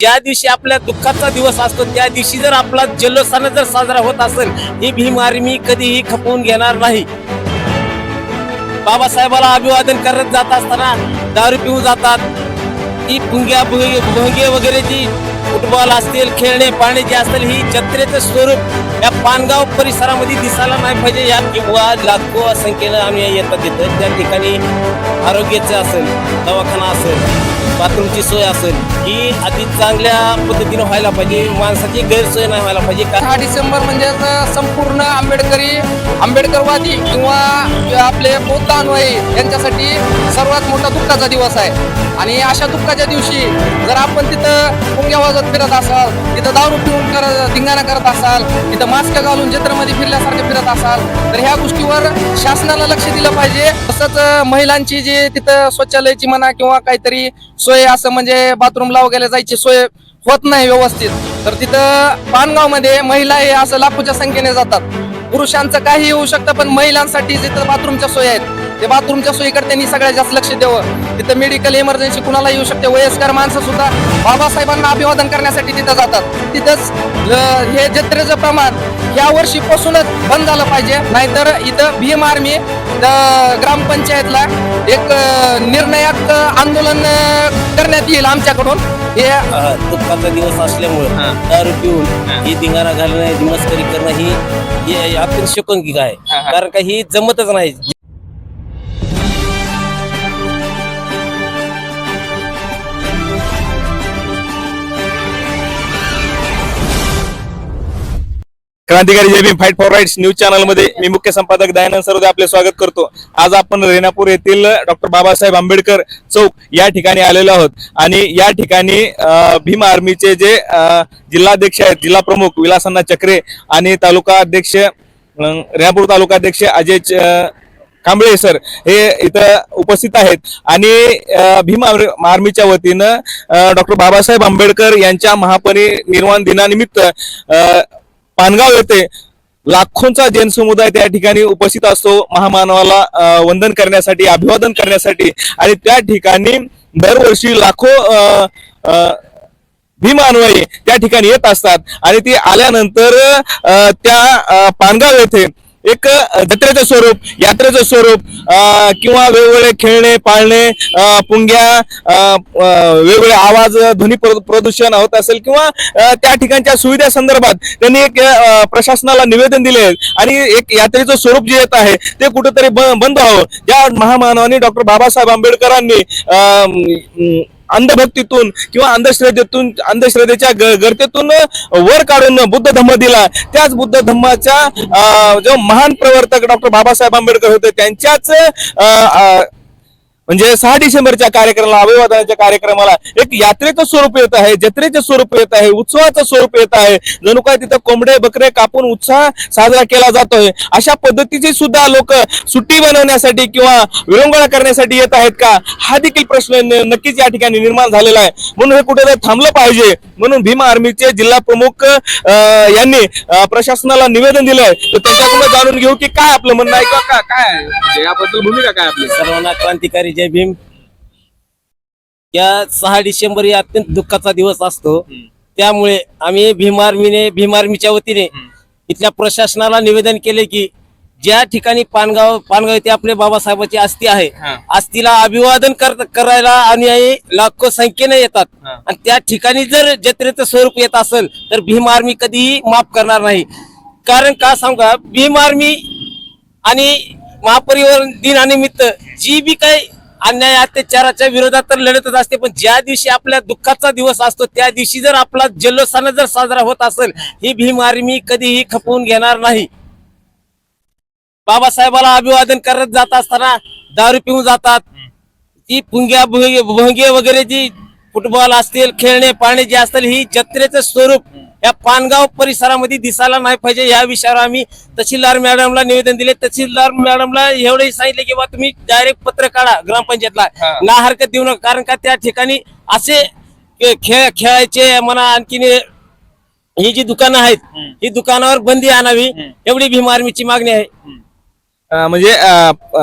ज्या दिवशी आपल्या दुःखाचा दिवस असतो त्या दिवशी जर आपला जल्लोषानं जर साजरा होत असेल ही भीम आर्मी कधीही खपवून घेणार नाही. बाबासाहेबाला अभिवादन करत जात असताना दारू पिऊन जातात. ही पुंग्या भुंगे भुंगे वगैरे जी फुटबॉल असतील खेळणे पाणी जे असतील ही जत्रेचं स्वरूप या पानगाव परिसरामध्ये दिसायला नाही पाहिजे. या किंवा लाखो संख्येनं आम्ही येतात तिथं त्या ठिकाणी आरोग्याचं असेल दवाखाना असेल. बाथरूमची सोय असेल ही अति चांगल्या पद्धतीने व्हायला पाहिजे. माणसाची गैरसोय नाही व्हायला पाहिजे. दहा डिसेंबर म्हणजे संपूर्ण आंबेडकरी आंबेडकरवादी किंवा आपले बौद्ध अनुयायी यांच्यासाठी सर्वात मोठा दुःखाचा दिवस आहे. आणि अशा दुःखाच्या दिवशी जर आपण तिथं पुंग्या वाजत फिरत असाल तिथं दारू पिऊन करत धिंगाणा करत असाल तिथं मास्क घालून जत्रामध्ये फिरल्यासारखं फिरत असाल तर ह्या गोष्टीवर शासनाला लक्ष दिलं पाहिजे. तसंच महिलांची जी तिथं शौचालयाची म्हणा किंवा काहीतरी सोय असं म्हणजे बाथरूमला वगैरे जायची सोय होत नाही व्यवस्थित. तर तिथं पानगावमध्ये महिला हे असं लाखोच्या संख्येने जातात. पुरुषांचं काही होऊ शकतं पण महिलांसाठी जिथं बाथरूमच्या सोय आहेत ते बाथरूमच्या सोयीकडे त्यांनी सगळ्यात जास्त लक्ष द्यावं. तिथं मेडिकल इमर्जन्सी कुणाला येऊ शकते. वयस्कर माणसं सुद्धा बाबासाहेबांना अभिवादन करण्यासाठी तिथं जातात. तिथंच हे जत्रेचं प्रमाण या वर्षीपासूनच बंद झालं पाहिजे. नाहीतर इथं भीम आर्मी ग्रामपंचायतला एक निर्णयात आंदोलन करण्यात येईल आमच्याकडून. हे दुःखाचा दिवस असल्यामुळे दारू पिऊन ही. धिंगाणा घालणं ही मस्करी करणं ही शोकांकिक आहे. कारण का ही जमतच नाही. क्रांतिकारी Jai Bhim fight for rights news चॅनलमध्ये मी मुख्य संपादक दयानंद सरोदे आपले स्वागत करतो. आज आपण रेणापूर येथील डॉक्टर बाबासाहेब आंबेडकर चौक या ठिकाणी आलेलो आहोत. आणि या ठिकाणी भीम आर्मीचे जे जिल्हाध्यक्ष आहेत जिल्हा प्रमुख विलासन्ना चक्रे आणि तालुका अध्यक्ष रेणापूर तालुका अध्यक्ष अजय च- कांबळे सर हे इथं उपस्थित आहेत. आणि भीम आर्मीच्या वतीनं डॉक्टर बाबासाहेब आंबेडकर यांच्या महापरिनिर्वाण दिनानिमित्त अं, पानगाव येथे लाखोंचा जनसमुदाय त्या ठिकाणी उपस्थित असतो. महामानवाला वंदन करण्यासाठी अभिवादन करण्यासाठी. आणि त्या ठिकाणी दरवर्षी लाखो अं, त्या ठिकाणी येत असतात. आणि ती आल्यानंतर त्या पानगाव येथे एक जत्रेचं स्वरूप यात्रेचं स्वरूप अं, किंवा वेगवेगळे खेळणे पाळणे पुंग्या वेगवेगळे आवाज ध्वनी प्रदूषण होत असेल किंवा त्या ठिकाणच्या सुविधा संदर्भात त्यांनी एक प्रशासनाला निवेदन दिले आणि एक यात्रेचं स्वरूप जे येत आहे ते कुठेतरी ब- बंद व्हावं. ज्या महामानवानी डॉक्टर बाबासाहेब आंबेडकरांनी अं, अंधभक्तीतून किंवा अंधश्रद्धेतून अंधश्रद्धेच्या ग- गर्तेतून वर काढून बुद्ध धम्म दिला. त्याच बुद्ध धम्माच्या जो महान प्रवर्तक डॉक्टर बाबासाहेब आंबेडकर होते त्यांच्याच अं, म्हणजे सहा डिसेंबरच्या कार्यक्रमाला अभिवादनाच्या कार्यक्रमाला एक यात्रेचं स्वरूप येत आहे जत्रेचं स्वरूप येत आहे उत्सवाचं स्वरूप येत आहे. जणू काय तिथं कोंबडे बकरे कापून उत्साह साजरा केला जातोय. अशा पद्धतीची सुद्धा लोक सुट्टी बनवण्यासाठी किंवा विरंगुळा करण्यासाठी येत आहेत का? हा देखील प्रश्न नक्कीच या ठिकाणी निर्माण झालेला आहे. म्हणून हे कुठेतरी थांबलं पाहिजे. म्हणून भीम आर्मीचे जिल्हा प्रमुख अं, यांनी प्रशासनाला निवेदन दिलंय. तर त्यांच्याकडून जाणून घेऊ की काय आपलं म्हणणं आहे किंवा का- काय म्हणजे याबद्दल भूमिका काय आपली? सर्वांना क्रांतिकारी जय भीम या सहा डिसेंबर हे अत्यंत दुःखाचा दिवस असतो. त्यामुळे आम्ही भीम आर्मीने भीम आर्मीच्या वतीने इथल्या प्रशासनाला निवेदन केले की ज्या ठिकाणी पानगाव पानगाव येथे आपले बाबासाहेबांची अस्थि आहे. अस्थीला अभिवादन कर- करायला अनुयायी लाखो संख्येने येतात. आणि त्या ठिकाणी जर जत्रेचं स्वरूप येत असेल तर भीम आर्मी कधीही माफ करणार नाही. कारण का सांगा भीम आर्मी आणि महापरिवार दिनानिमित्त जी बी काही अन्याय अत्याचाराच्या विरोधात तर लढतच असते पण ज्या दिवशी आपल्या दुःखाचा दिवस असतो त्या दिवशी जर आपला जल्लोषानं जर साजरा होत असेल ही भीम आर्मी कधीही खपवून घेणार नाही. बाबासाहेबाला अभिवादन करत जात असताना दारू पिऊन जातात. ती पुंग्या भुंगे भुंगे वगैरे जी फुटबॉल असतील खेळणे पाणी जे असतील ही जत्रेचं स्वरूप. या पानगाव परिसरामध्ये दिसायला नाही पाहिजे या विषयावर आम्ही तहसीलदार मॅडमला निवेदन दिले. तहसीलदार मॅडमला एवढंही सांगितले की बा तुम्ही डायरेक्ट पत्र काढा ग्रामपंचायतला. ना हरकत देऊ नका. कारण का त्या ठिकाणी असे खे- खेळ खेळायचे म्हणा आणखीन ही जी दुकानं आहेत ही दुकानावर बंदी आणावी एवढी भीम आर्मीची मागणी आहे. म्हणजे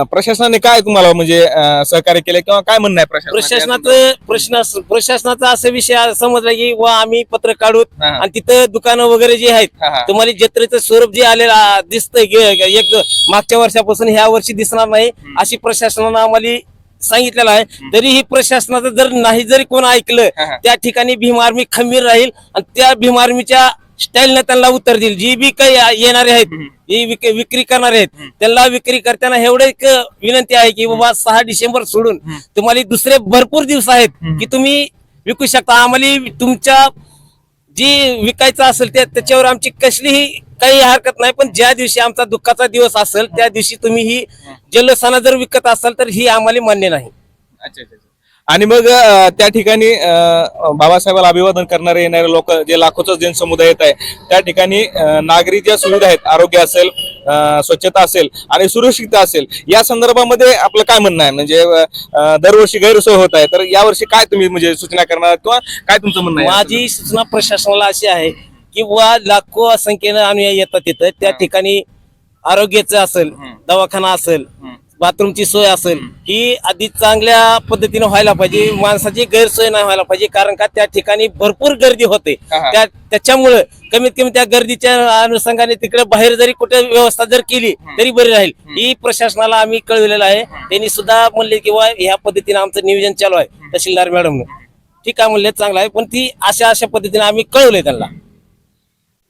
प्रशासनाने काय तुम्हाला म्हणजे सहकार्य केले किंवा काय म्हणणं आहे प्रशासनाचं? प्रशासनाचं प्रश्न प्रशासनाचा असा विषय समजला की वा आम्ही पत्र काढूत हा. आणि तिथं दुकानं वगैरे जे आहेत. तुम्हाला जत्रेचं स्वरूप जे आलेलं दिसतंय एक मागच्या वर्षापासून ह्या वर्षी दिसणार नाही अशी प्रशासनानं आम्हाला सांगितलेलं आहे तरीही प्रशासनाचं जर नाही जरी कोण ऐकलं. त्या ठिकाणी भीम आर्मी खंबीर राहील आणि त्या भीम आर्मीच्या स्टाईलने त्यांना उत्तर देईल. जी बी काही येणारे आहेत जी विक- विक्री करणारे आहेत त्यांना विक्री करताना एवढे एक विनंती आहे की बाबा सहा डिसेंबर सोडून तुम्हाला दुसरे भरपूर दिवस आहेत की तुम्ही विकू शकता. आम्हाला तुमच्या जी विकायचं असेल त्या त्याच्यावर आमची कसलीही काही हरकत नाही पण ज्या दिवशी आमचा दुःखाचा दिवस असेल त्या दिवशी तुम्ही ही जल्लोषानं जर विकत असाल तर ही आम्हाला मान्य नाही. अच्छा, अच्छा, अच्छा. आणि मग त्या ठिकाणी बाबासाहेबाला अभिवादन करणारे येणारे लोक जे लाखोचा जनसमुदाय येत आहे त्या ठिकाणी नागरी ज्या सुविधा आहेत आरोग्य असेल स्वच्छता असेल आणि सुरक्षितता असेल या संदर्भामध्ये आपलं काय म्हणणं आहे? म्हणजे दरवर्षी गैरसोय होत आहे तर यावर्षी काय तुम्ही म्हणजे सूचना करणार किंवा काय तुमचं म्हणणं आहे? माझी सूचना प्रशासनाला अशी आहे की वा लाखो संख्येनं अनुयायी येतात तिथं त्या ठिकाणी आरोग्याचं असेल दवाखाना असेल बाथरूमची सोय असेल ही आधी चांगल्या पद्धतीने व्हायला पाहिजे. माणसाची गैरसोय नाही व्हायला पाहिजे कारण का त्या ठिकाणी भरपूर गर्दी होते. त्या त्याच्यामुळं कमीत कमी त्या गर्दीच्या अनुषंगाने तिकडे बाहेर जरी कुठे व्यवस्था जर केली तरी बरी राहील. ही प्रशासनाला आम्ही कळविलेलं आहे. त्यांनी सुद्धा म्हणले की वा ह्या पद्धतीने आमचं नियोजन चालू आहे. तहसीलदार मॅडम ठीक आहे म्हणले चांगलं आहे. पण ती अशा अशा पद्धतीने आम्ही कळवलंय त्यांना.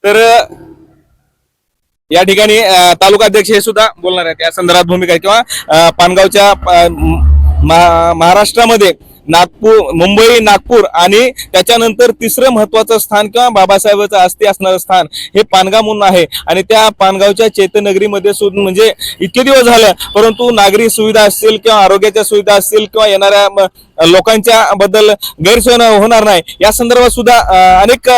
तर या ठिकाणी तालुका अध्यक्ष हे सुद्धा बोलणार आहेत. या संदर्भात भूमिका आहे. किंवा पानगावच्या महाराष्ट्रामध्ये नागपूर मुंबई नागपूर आणि त्याच्यानंतर तिसरं महत्वाचं स्थान किंवा बाबासाहेबांचं अस्थि असणारं स्थान हे पानगाव म्हणून आहे. आणि त्या पानगावच्या चेतनगरीमध्ये सुद्धा म्हणजे इतके दिवस झालं परंतु नागरी सुविधा असतील किंवा आरोग्याच्या सुविधा असतील किंवा येणाऱ्या लोकांच्या बद्दल गैरसोय होणार नाही या संदर्भात सुद्धा अनेक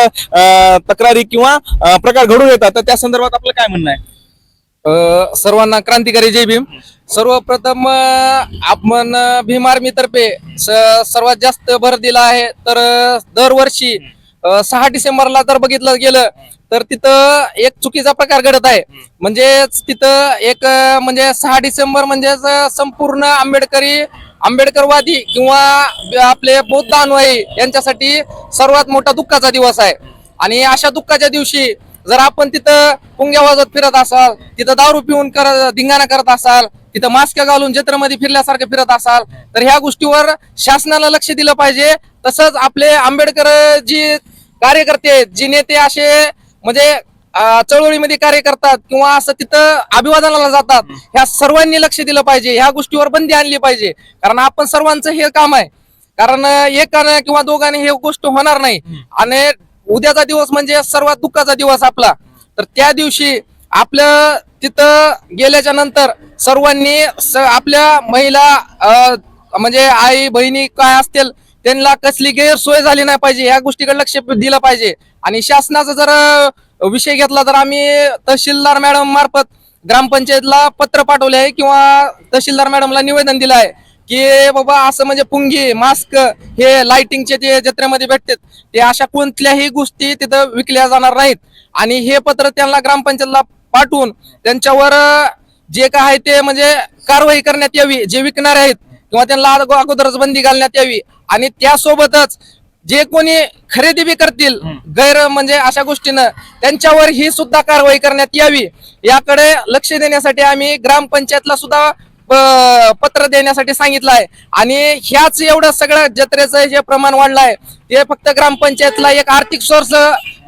तक्रारी किंवा प्रकार घडून येतात. तर त्या संदर्भात आपलं काय म्हणणं आहे? सर्वांना क्रांतिकारी जय भीम. सर्वप्रथम आपण भीम आर्मीतर्फे स- सर्वात जास्त भर दिला आहे. तर दरवर्षी सहा डिसेंबरला जर बघितलं गेलं तर तिथं एक चुकीचा प्रकार घडत आहे. म्हणजेच तिथं एक म्हणजे सहा डिसेंबर म्हणजेच संपूर्ण आंबेडकरी आंबेडकरवादी किंवा आपले बौद्ध अनुयायी यांच्यासाठी सर्वात मोठा दुःखाचा दिवस आहे. आणि अशा दुःखाच्या दिवशी जर आपण तिथं पुंग्या वाजत फिरत असाल तिथं दारू पिऊन करत धिंगाणा करत असाल तिथं मास्क घालून जत्रेमध्ये फिरल्यासारखं फिरत असाल तर ह्या गोष्टीवर शासनाला लक्ष दिलं पाहिजे. तसंच आपले आंबेडकर जी कार्यकर्ते आहेत, जी नेते असे म्हणजे चळवळीमध्ये कार्य करतात किंवा असं तिथं अभिवादनाला जातात ह्या सर्वांनी लक्ष दिलं पाहिजे. ह्या गोष्टीवर बंदी आणली पाहिजे. कारण आपण सर्वांचं हे काम आहे. कारण एकानं किंवा दोघांनी हे गोष्ट होणार नाही. आणि उद्याचा दिवस म्हणजे सर्वात दुःखाचा दिवस आपला. तर त्या दिवशी आपलं तिथं गेल्याच्यानंतर सर्वांनी स- आपल्या महिला म्हणजे आई बहिणी काय असतील त्यांना कसली गैरसोय झाली नाही पाहिजे या गोष्टीकडे लक्ष दिलं पाहिजे. आणि शासनाचा जर विषय घेतला तर आम्ही तहसीलदार मॅडम मार्फत ग्रामपंचायतला पत्र पाठवले आहे किंवा तहसीलदार मॅडमला निवेदन दिलं आहे की बाबा असं म्हणजे पुंगी मास्क हे लाइटिंगचे जे जत्रेमध्ये भेटतात ते अशा कोणत्याही गोष्टी तिथं विकल्या जाणार नाहीत. आणि हे पत्र त्यांना ग्रामपंचायतला पाठवून त्यांच्यावर जे काय आहे ते म्हणजे कारवाई करण्यात यावी जे विकणारे आहेत किंवा त्यांना अगो- अगोदरच बंदी घालण्यात यावी. आणि त्यासोबतच जे कोणी खरेदी बी करतील गैर म्हणजे अशा गोष्टीनं त्यांच्यावर ही सुद्धा कारवाई करण्यात यावी. याकडे लक्ष देण्यासाठी आम्ही ग्रामपंचायतला सुद्धा पत्र देण्यासाठी सांगितलं आहे आणि ह्याच एवढं सगळं जत्रेचं जे प्रमाण वाढलं आहे ते फक्त ग्रामपंचायतला एक आर्थिक सोर्स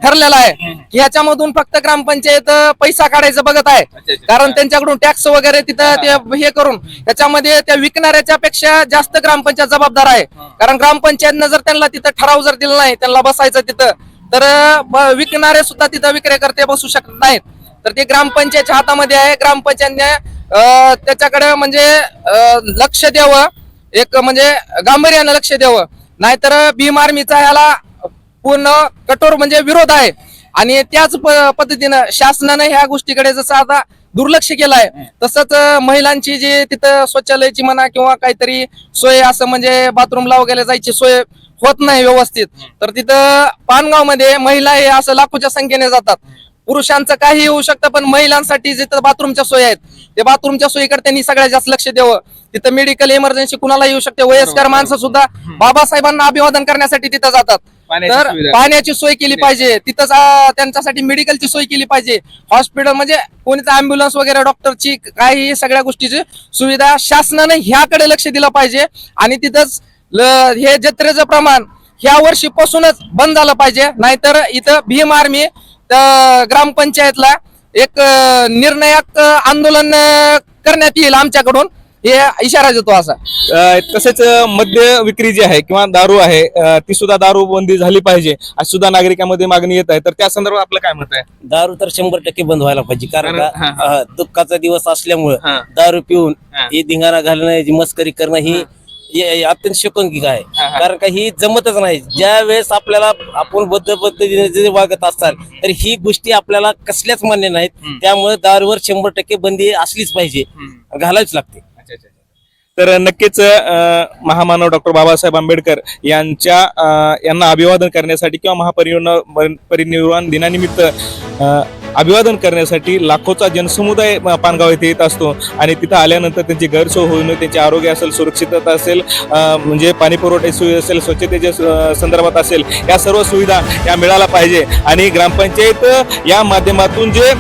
ठरलेला आहे. ह्याच्यामधून फक्त ग्रामपंचायत पैसा काढायचं बघत आहे. कारण त्यांच्याकडून टॅक्स वगैरे तिथं ते हे करून त्याच्यामध्ये त्या विकणाऱ्याच्या पेक्षा जास्त ग्रामपंचायत जबाबदार आहे. कारण ग्रामपंचायतनं जर त्यांना तिथं ठराव जर दिला नाही त्यांना बसायचं तिथं तर विकणारे सुद्धा तिथं विक्रेकर्ते बसू शकत नाहीत. तर ते ग्रामपंचायतच्या हातामध्ये आहे. ग्रामपंचायतने त्याच्याकडे म्हणजे लक्ष द्यावं. एक म्हणजे गांभीर्यानं लक्ष द्यावं. नाहीतर भीम आर्मीचा ह्याला पूर्ण कठोर म्हणजे विरोध आहे. आणि त्याच पद्धतीनं शासनानं ह्या गोष्टीकडे जसं आता दुर्लक्ष केलं आहे तसंच महिलांची जी तिथं शौचालयाची म्हणा किंवा काहीतरी सोय असं म्हणजे बाथरूमला वगैरे जायची सोय होत नाही व्यवस्थित. तर तिथं पानगावमध्ये महिला हे असं लाखोच्या संख्येने जातात. पुरुषांचं काही होऊ शकतं पण महिलांसाठी जिथं बाथरूमच्या सोयी आहेत ते बाथरूमच्या सोयीकडे त्यांनी सगळ्यात जास्त लक्ष द्यावं. तिथं मेडिकल इमर्जन्सी कुणाला येऊ शकते. वयस्कर माणसं सुद्धा बाबासाहेबांना अभिवादन करण्यासाठी तिथं जातात. तर. पाण्याची सोय केली पाहिजे. तिथंच त्यांच्यासाठी मेडिकलची सोय केली पाहिजे. हॉस्पिटल म्हणजे कोणीच अँब्युलन्स वगैरे डॉक्टरची काही सगळ्या गोष्टीची सुविधा शासनाने ह्याकडे लक्ष दिलं पाहिजे. आणि तिथंच हे जत्रेचं प्रमाण ह्या वर्षीपासूनच बंद झालं पाहिजे. नाहीतर इथं भीम आर्मी त- ग्रामपंचायतला एक अ, आंदोलन करण्यात येईल आमच्याकडून. हे इशारा देतो असा. तसेच मद्य विक्री जी आहे किंवा दारू आहे ती सुद्धा दारू बंदी झाली पाहिजे. अशी सुद्धा नागरिकांमध्ये मागणी येत आहे. तर त्या संदर्भात आपलं काय मत आहे? दारू तर शंभर टक्के बंद व्हायला पाहिजे. कारण दुःखाचा दिवस असल्यामुळं. दारू पिऊन हा. धिंगाणा घालणं मस्करी करणं ही. हे- अत्यंत शोकांकिक आहे. हा, हा. कारण का ही जमतच नाही. ज्या वेळेस आपल्याला आपण बद्ध पद्धतीने जरी वागत असाल तर ही गोष्टी आपल्याला कसल्याच मान्य नाहीत. त्यामुळे दारूवर शंभर टक्के बंदी असलीच पाहिजे. घालावीच लागते. तर नक्कीच अ, महामानव डॉक्टर बाबासाहेब आंबेडकर यांच्या अ, यांना अभिवादन करण्यासाठी किंवा महापरिनिर्वाण परिनिर्वाण दिनानिमित्त अ, अभिवादन करण्यासाठी लाखोचा जनसमुदाय पानगाव येथे येत असतो. आणि तिथं आल्यानंतर त्यांची गैरसोय होऊ नये त्यांचे आरोग्य असेल सुरक्षितता असेल म्हणजे पाणी पुरवठ्याची सुविधा असेल स्वच्छतेच्या संदर्भात असेल या सर्व सुविधा या मिळायला पाहिजे. आणि ग्रामपंचायत या माध्यमातून जे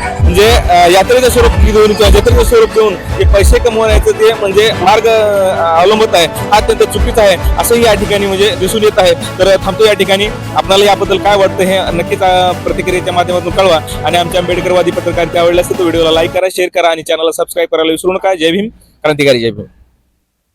म्हणजे यात्रेचं स्वरूप घेऊन किंवा जत्रेचं स्वरूप घेऊन जे पैसे कमवण्याचं ते म्हणजे मार्ग अवलंबत आहे हा अत्यंत चुकीचा आहे असंही या ठिकाणी म्हणजे दिसून येत आहे. तर थांबतो या ठिकाणी. आपल्याला याबद्दल काय वाटतं हे नक्कीच प्रतिक्रियेच्या माध्यमातून कळवा. आणि आमच्या आंबेडकरवादी पत्रकारिता आवडल्यास तर व्हिडिओला लाईक करा शेअर करा आणि चॅनलला सबस्क्राईब करायला विसरू नका. जय भीम. क्रांतिकारी जय भीम.